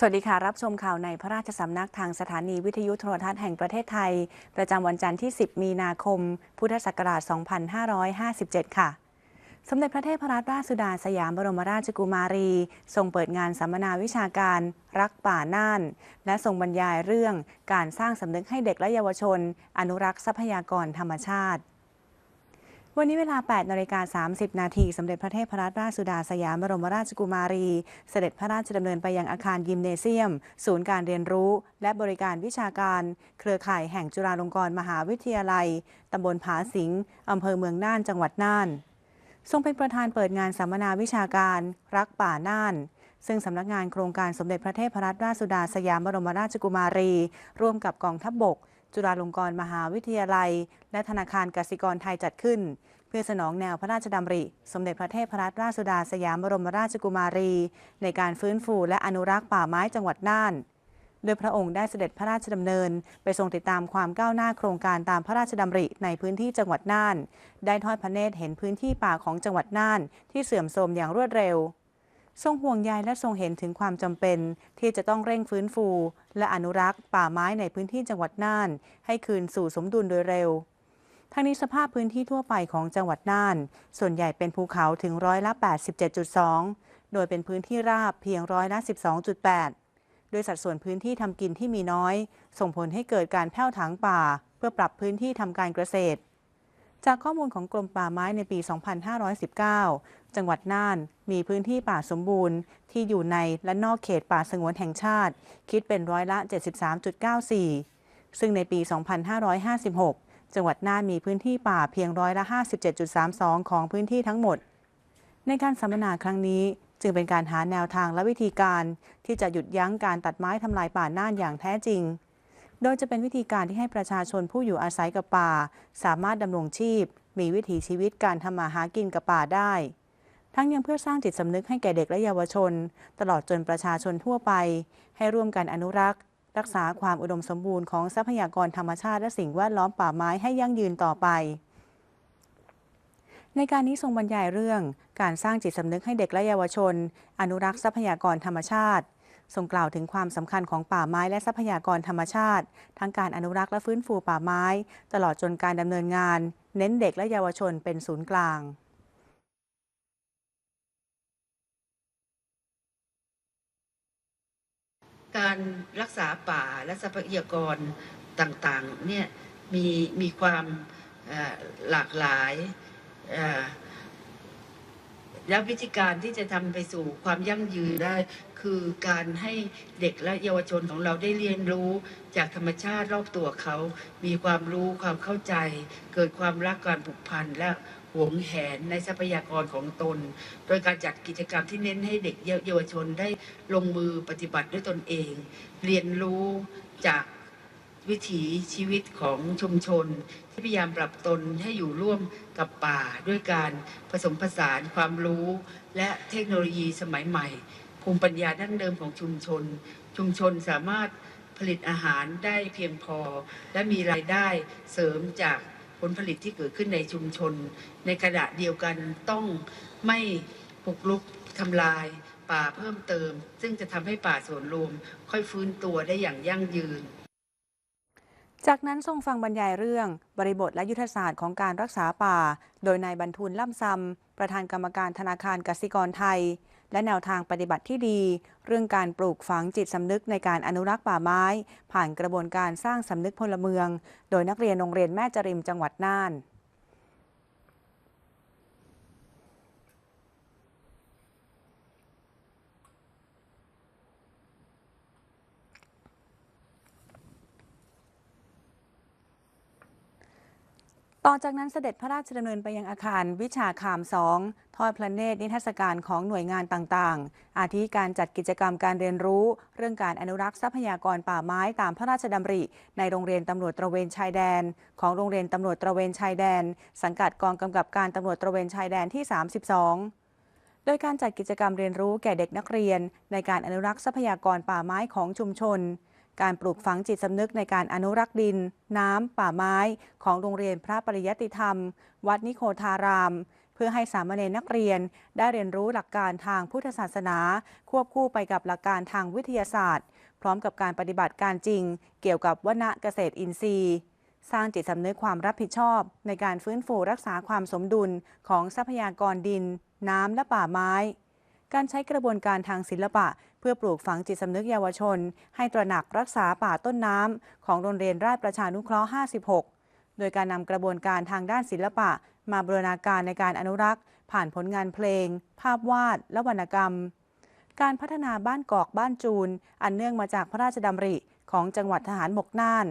สวัสดีค่ะ รับชมข่าวในพระราชสำนักทางสถานีวิทยุโทรทัศน์แห่งประเทศไทย ประจำวันจันทร์ที่ 10 มีนาคม พุทธศักราช 2557 ค่ะสมเด็จพระเทพรัตนราชสุดาสยามบรมราชกุมารี ทรงเปิดงานสัมมนาวิชาการรักป่าน่าน และทรงบรรยายเรื่องการสร้างสำนึกให้เด็กและเยาวชน อนุรักษ์ทรัพยากรธรรมชาติ วันนี้เวลา 8นาฬิกา30 นาที สมเด็จพระเทพรัตนราชสุดาสยามบรมราชกุมารี เสด็จพระราชดำเนินไปยังอาคารยิมเนเซียม ศูนย์การเรียนรู้ และบริการวิชาการ เครือข่ายแห่งจุฬาลงกรณ์มหาวิทยาลัย ตำบลผาสิงอำเภอเมืองน่าน จังหวัดน่าน ทรงเป็นประธานเปิดงานสัมมนาวิชาการ รักป่าน่านซึ่งสำนักงานโครงการสมเด็จพระเทพรัตนราชสุดาสยามบรมราชกุมารี ร่วมกับกองทัพบบก จุฬาลงกรณ์มหาวิทยาลัย และธนาคารกสิกรไทยจัดขึ้น เพื่อสนองแนวพระราชดำริ สมเด็จพระเทพรัตนราชสุดาสยามบรมราชกุมารี ในการฟื้นฟูและอนุรักษ์ป่าไม้จังหวัดน่านโดยพระองค์ได้เสด็จพระราชดำเนิน ไปทรงติดตามความก้าวหน้าโครงการตามพระราชดำริในพื้นที่จังหวัดน่าน ได้ทอดพระเนตรเห็นพื้นที่ป่าของจังหวัดน่าน ที่เสื่อมโทรมอย่างรวดเร็ว ทรงห่วงใยและทรงเห็นถึงความจำเป็น ที่จะต้องเร่งฟื้นฟู และอนุรักษ์ ป่าไม้ในพื้นที่จังหวัดน่าน ให้คืนสู่สมดุลโดยเร็วทั้งนี้สภาพพื้นที่ทั่วไปของจังหวัดน่าน ส่วนใหญ่เป็นภูเขาถึงร้อยละ 87.2 โดยเป็นพื้นที่ราบเพียงร้อยละ 12.8 โดยสัดส่วนพื้นที่ทำกินที่มีน้อย ส่งผลให้เกิดการแผ่วถางป่า เพื่อปรับพื้นที่ทำการเกษตร จากข้อมูลของกรมป่าไม้ในปี 2519 จังหวัดน่านมีพื้นที่ป่าสมบูรณ์ ที่อยู่ในและนอกเขตป่าสงวนแห่งชาติ คิดเป็นร้อยละ 73.94 ซึ่งในปี 2556 จังหวัดน่านมีพื้นที่ป่าเพียงร้อยละ 57.32 ของพื้นที่ทั้งหมด ในการสัมมนาครั้งนี้จึงเป็นการหาแนวทางและวิธีการ ที่จะหยุดยั้งการตัดไม้ทำลายป่าน่านอย่างแท้จริง โดยจะเป็นวิธีการที่ให้ประชาชนผู้อยู่อาศัยกับป่า สามารถดำรงชีพ มีวิถีชีวิตการทำมาหากินกับป่าได้ ทั้งยังเพื่อสร้างจิตสำนึกให้แก่เด็กและเยาวชน ตลอดจนประชาชนทั่วไป ให้ร่วมกันอนุรักษ์ รักษาความอุดมสมบูรณ์ของทรัพยากรธรรมชาติและสิ่งแวดล้อมป่าไม้ให้ยั่งยืนต่อไปในการนี้ทรงบรรยายเรื่องการสร้างจิตสำนึกให้เด็กและเยาวชน อนุรักษ์ทรัพยากรธรรมชาติ ทรงกล่าวถึงความสำคัญของป่าไม้และทรัพยากรธรรมชาติ ทั้งการอนุรักษ์และฟื้นฟูป่าไม้ ตลอดจนการดำเนินงาน เน้นเด็กและเยาวชนเป็นศูนย์กลางการรักษาป่าและทรัพยากรต่างๆเนี่ยมีมีความหลากหลายอ แล้ววิธีการที่จะทำไปสู่ความยั่งยืนได้ คือการให้เด็กและเยาวชนของเราได้เรียนรู้จากธรรมชาติรอบตัวเขา มีความรู้ความเข้าใจ เกิดความรักการผูกพันและหวงแหนในทรัพยากรของตน โดยการจัดกิจกรรมที่เน้นให้เด็กเยาวชนได้ลงมือปฏิบัติด้วยตนเอง เรียนรู้จาก วิถีชีวิตของชุมชน ที่พยายามปรับตนให้อยู่ร่วมกับป่าด้วยการผสมผสานความรู้ และเทคโนโลยีสมัยใหม่ ภูมิปัญญาดั้งเดิมของชุมชน ชุมชนสามารถผลิตอาหารได้เพียงพอ และมีรายได้เสริมจากผลผลิตที่เกิดขึ้นในชุมชน ในขณะเดียวกันต้องไม่ปุกลุกทำลายป่าเพิ่มเติม ซึ่งจะทำให้ป่าส่วนรวมค่อยฟื้นตัวได้อย่างยั่งยืน จากนั้นทรงฟังบรรยายเรื่องบริบทและยุทธศาสตร์ของการรักษาป่า โดยนายบรรทุนล่ำซำประธานกรรมการธนาคารกสิกรไทย และแนวทางปฏิบัติที่ดี เรื่องการปลูกฝังจิตสำนึกในการอนุรักษ์ป่าไม้ ผ่านกระบวนการสร้างสำนึกพลเมือง โดยนักเรียนโรงเรียนแม่จริมจังหวัดน่าน ต่อจากนั้นเสด็จพระราชดำเนินไปยังอาคารวิชาคามสองทอดพระเนตรนิทรรศการของหน่วยงานต่างๆ อาทิการจัดกิจกรรมการเรียนรู้ เรื่องการอนุรักษ์ทรัพยากรป่าไม้ตามพระราชดำริ ในโรงเรียนตำรวจตระเวนชายแดน ของโรงเรียนตำรวจตระเวนชายแดน สังกัดกองกำกับการตำรวจตระเวนชายแดนที่ 32โดยการจัดกิจกรรมเรียนรู้แก่เด็กนักเรียน ในการอนุรักษ์ทรัพยากรป่าไม้ของชุมชน การปลูกฝังจิตสำนึกในการอนุรักษ์ดิน น้ำ ป่าไม้ ของโรงเรียนพระปริยติธรรม วัดนิโคธาราม เพื่อให้สามเณรนักเรียน ได้เรียนรู้หลักการทางพุทธศาสนา ควบคู่ไปกับหลักการทางวิทยาศาสตร์ พร้อมกับการปฏิบัติการจริง เกี่ยวกับวณเกษตรอินทรีย์สร้างจิตสำนึกความรับผิดชอบ ในการฟื้นฟูรักษาความสมดุลของทรัพยากรดิน น้ำและป่าไม้ การใช้กระบวนการทางศิลปะ เพื่อปลูกฝังจิตสำนึกเยาวชน ให้ตระหนักรักษาป่าต้นน้ำของโรงเรียนราชประชานุเคราะห์ 56 โดยการนำกระบวนการทางด้านศิลปะ มาบูรณาการในการอนุรักษ์ ผ่านผลงานเพลง ภาพวาด และวรรณกรรม การพัฒนาบ้านกอกบ้านจูน อันเนื่องมาจากพระราชดำริของจังหวัดทหารบกน่าน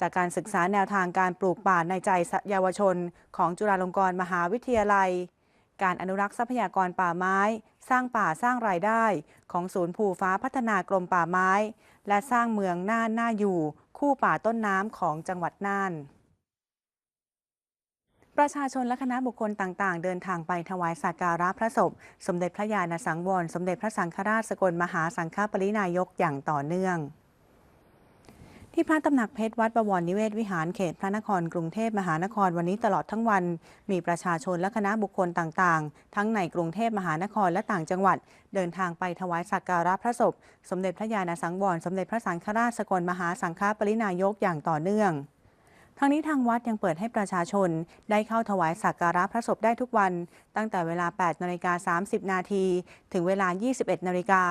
จากการศึกษาแนวทางการปลูกป่าในใจเยาวชน ของจุฬาลงกรณ์มหาวิทยาลัย การอนุรักษ์ทรัพยากรป่าไม้ สร้างป่าสร้างรายได้ ของศูนย์ภูฟ้าพัฒนากรมป่าไม้ และสร้างเมืองน่านน่าอยู่ คู่ป่าต้นน้ำของจังหวัดน่านประชาชนและคณะบุคคลต่างๆ เดินทางไปถวายสักการะพระศพ สมเด็จพระญาณสังวร สมเด็จพระสังฆราชสกลมหาสังฆปรินายกอย่างต่อเนื่อง ที่พระตำหนักเพชรวัดบวรนิเวศวิหารเขตพระนครกรุงเทพมหานครวันนี้ตลอดทั้งวัน มีประชาชนและคณะบุคคลต่างๆ ทั้งในกรุงเทพมหานครและต่างจังหวัด เดินทางไปถวายสักการะพระศพ สมเด็จพระญาณสังวร สมเด็จพระสังฆราชสกลมหาสังฆปรินายกอย่างต่อเนื่องทั้งนี้ทางวัดยังเปิดให้ประชาชน ได้เข้าถวายสักการะพระศพได้ทุกวัน ตั้งแต่เวลา 8 นาฬิกา 30 นาที ถึงเวลา 21 นาฬิกา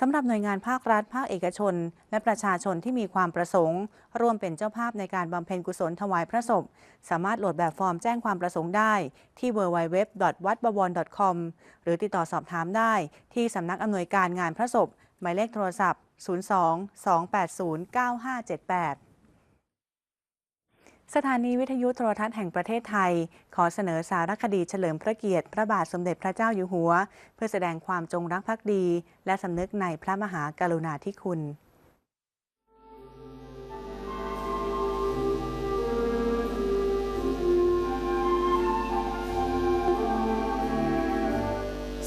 สำหรับหน่วยงานภาครัฐ ภาคเอกชน และประชาชนที่มีความประสงค์ ร่วมเป็นเจ้าภาพในการบำเพ็ญกุศลถวายพระศพ สามารถโหลดแบบฟอร์มแจ้งความประสงค์ได้ ที่ www.wadbawon.com หรือติดต่อสอบถามได้ที่สำนักอำนวยการงานพระศพ หมายเลขโทรศัพท์ 02 280 9578 สถานีวิทยุโทรทัศน์แห่งประเทศไทย ขอเสนอสารคดีเฉลิมพระเกียรติ พระบาทสมเด็จพระเจ้าอยู่หัว เพื่อแสดงความจงรักภักดี และสำนึกในพระมหากรุณาธิคุณ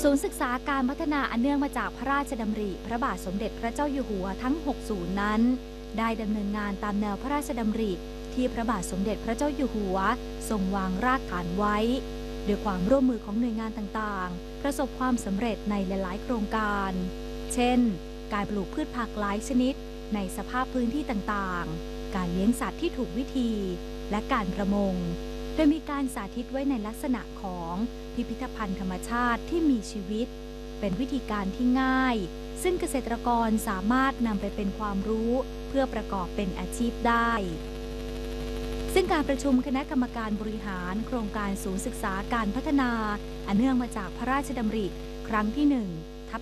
ศูนย์ศึกษาการพัฒนาอันเนื่องมาจากพระราชดำริ พระบาทสมเด็จพระเจ้าอยู่หัวทั้ง6ศูนย์นั้น ได้ดำเนินงานตามแนวพระราชดำริ ที่พระบาทสมเด็จพระเจ้าอยู่หัวทรงวางรากฐานไว้ด้วยความร่วมมือของหน่วยงานต่างๆ ประสบความสำเร็จในหลาย ๆ โครงการ เช่น การปลูกพืชผักหลายชนิด ในสภาพพื้นที่ต่างๆ การเลี้ยงสัตว์ที่ถูกวิธี และการประมง โดยมีการสาธิตไว้ในลักษณะของพิพิธภัณฑ์ธรรมชาติที่มีชีวิต เป็นวิธีการที่ง่าย ซึ่งเกษตรกรสามารถนำไปเป็นความรู้ เพื่อประกอบเป็นอาชีพได้ ซึ่งการประชุมคณะกรรมการบริหาร โครงการศูนย์ศึกษาการพัฒนาอันเนื่องมาจากพระราชดำริครั้งที่ 1 ทับ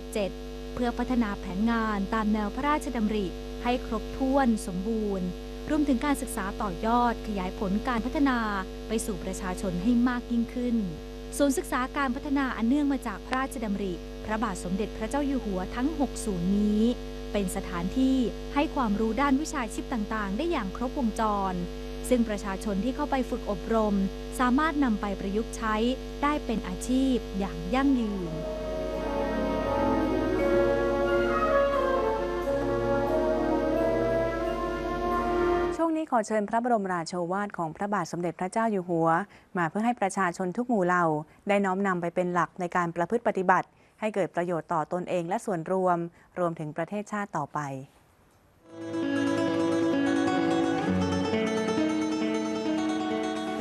2557 เพื่อพัฒนาแผนงานตามแนวพระราชดำริให้ครบถ้วนสมบูรณ์ รวมถึงการศึกษาต่อยอดขยายผลการพัฒนาไปสู่ประชาชนให้มากยิ่งขึ้น ศูนย์ศึกษาการพัฒนาอันเนื่องมาจากพระราชดำริ พระบาทสมเด็จพระเจ้าอยู่หัวทั้ง 6 ศูนย์นี้ เป็นสถานที่ให้ความรู้ด้านวิชาชีพต่างๆ ได้อย่างครบวงจร ซึ่งประชาชนที่เข้าไปฝึกอบรม สามารถนำไปประยุกต์ใช้ได้เป็นอาชีพอย่างยั่งยืนช่วงนี้ขอเชิญพระบรมราโชวาทของพระบาทสมเด็จพระเจ้าอยู่หัว มาเพื่อให้ประชาชนทุกหมู่เหล่า ได้น้อมนำไปเป็นหลักในการประพฤติปฏิบัติ ให้เกิดประโยชน์ต่อตนเองและส่วนรวม รวมถึงประเทศชาติต่อไป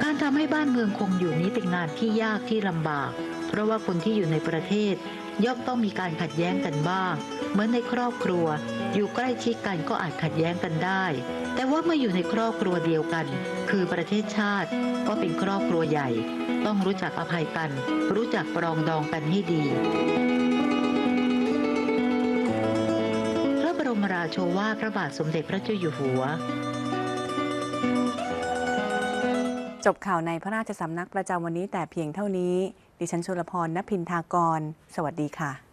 การทำให้บ้านเมืองคงอยู่นี้เป็นงานที่ยากที่ลำบาก เพราะว่าคนที่อยู่ในประเทศย่อมต้องมีการขัดแย้งกันบ้าง เหมือนในครอบครัว อยู่ใกล้ชิดกันก็อาจขัดแย้งกันได้ แต่ว่าเมื่ออยู่ในครอบครัวเดียวกัน คือประเทศชาติก็เป็นครอบครัวใหญ่ ต้องรู้จักอภัยกัน รู้จักปรองดองกันให้ดี พระบรมราโชวาทพระบาทสมเด็จพระเจ้าอยู่หัว จบข่าวในพระราชสำนักประจำวันนี้แต่เพียงเท่านี้ ดิฉันชลพรณพินทากร สวัสดีค่ะ